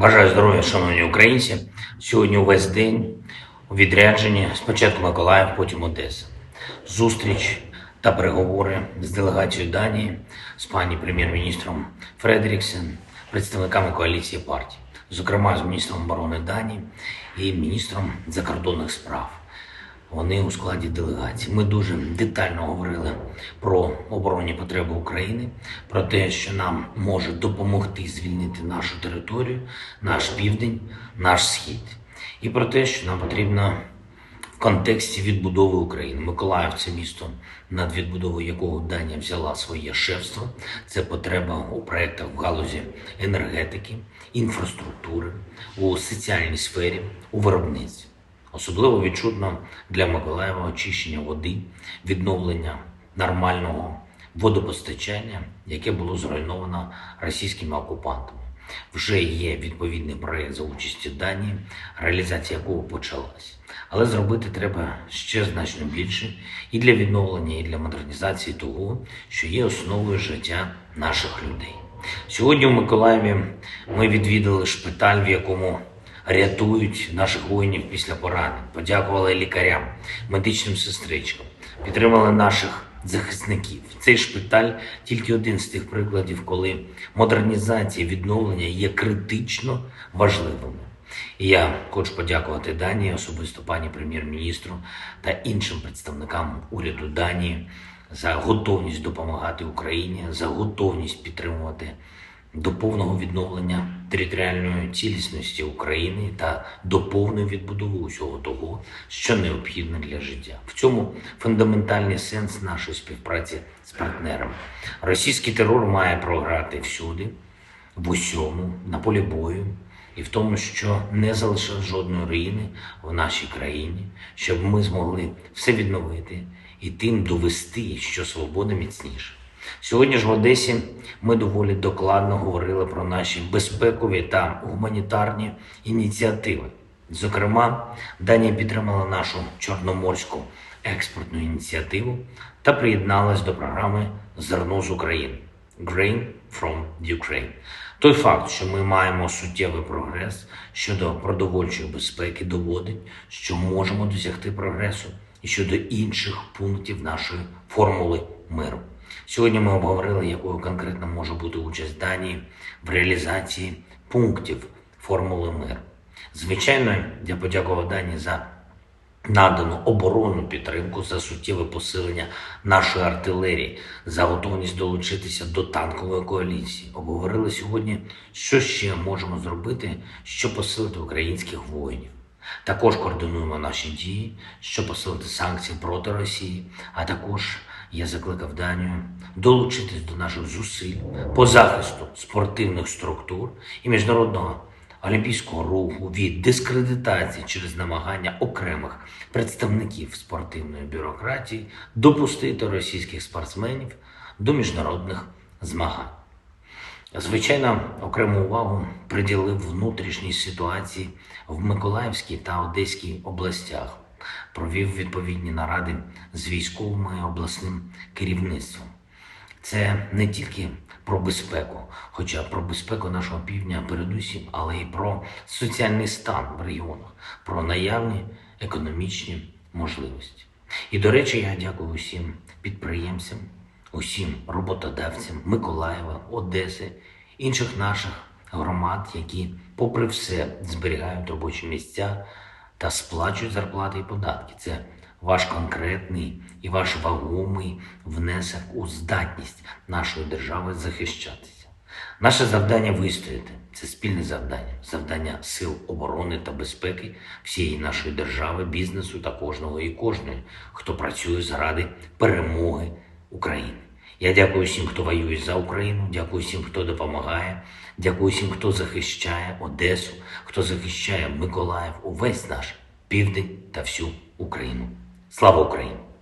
Бажаю здоров'я, шановні українці. Сьогодні увесь день у відрядженні спочатку Миколаїв, потім Одеса. Зустріч та переговори з делегацією Данії, з пані прем'єр-міністром Фредеріксен, представниками коаліції партій, зокрема з міністром оборони Данії і міністром закордонних справ. Вони у складі делегації. Ми дуже детально говорили про оборонні потреби України, про те, що нам може допомогти звільнити нашу територію, наш південь, наш схід, і про те, що нам потрібно в контексті відбудови України. Миколаїв це місто, над відбудовою якого Данія взяла своє шефство. Це потреба у проєктах в галузі енергетики, інфраструктури, у соціальній сфері, у виробництві. Особливо відчутно для Миколаєва очищення води, відновлення нормального водопостачання, яке було зруйновано російськими окупантами. Вже є відповідний проєкт за участі Данії, реалізація якого почалась. Але зробити треба ще значно більше і для відновлення, і для модернізації того, що є основою життя наших людей. Сьогодні в Миколаєві ми відвідали шпиталь, в якому рятують наших воїнів після поранень, подякували лікарям, медичним сестричкам, підтримали наших захисників. Цей шпиталь тільки один з тих прикладів, коли модернізація, відновлення є критично важливими. І я хочу подякувати Данії, особисто пані прем'єр-міністру та іншим представникам уряду Данії за готовність допомагати Україні, за готовність підтримувати до повного відновлення територіальної цілісності України та до повної відбудови усього того, що необхідно для життя. В цьому фундаментальний сенс нашої співпраці з партнерами. Російський терор має програти всюди, в усьому, на полі бою. І в тому, що не залишив жодної руїни в нашій країні, щоб ми змогли все відновити і тим довести, що свобода міцніша. Сьогодні ж в Одесі ми доволі докладно говорили про наші безпекові та гуманітарні ініціативи. Зокрема, Данія підтримала нашу чорноморську експортну ініціативу та приєдналась до програми Зерно з України Grain from Ukraine. Той факт, що ми маємо суттєвий прогрес щодо продовольчої безпеки, доводить, що можемо досягти прогресу і щодо інших пунктів нашої формули миру. Сьогодні ми обговорили, якою конкретно може бути участь Данії в реалізації пунктів формули миру. Звичайно, я подякував Данії за надану оборонну підтримку, за суттєве посилення нашої артилерії, за готовність долучитися до танкової коаліції. Обговорили сьогодні, що ще можемо зробити, щоб посилити українських воїнів. Також координуємо наші дії, щоб посилити санкції проти Росії, а також я закликав Данію долучитись до наших зусиль по захисту спортивних структур і міжнародного олімпійського руху від дискредитації через намагання окремих представників спортивної бюрократії допустити російських спортсменів до міжнародних змагань. Звичайно, окрему увагу приділив внутрішній ситуації в Миколаївській та Одеській областях, провів відповідні наради з військовим і обласним керівництвом. Це не тільки про безпеку, хоча про безпеку нашого півдня передусім, але й про соціальний стан в регіонах, про наявні економічні можливості. І, до речі, я дякую усім підприємцям, усім роботодавцям Миколаєва, Одеси, інших наших громад, які, попри все, зберігають робочі місця та сплачують зарплати і податки. Це ваш конкретний і ваш вагомий внесок у здатність нашої держави захищатися. Наше завдання вистояти це спільне завдання, завдання сил оборони та безпеки всієї нашої держави, бізнесу та кожного і кожної, хто працює заради перемоги України. Я дякую всім, хто воює за Україну, дякую всім, хто допомагає, дякую всім, хто захищає Одесу, хто захищає Миколаїв, увесь наш південь та всю Україну. Слава Україні!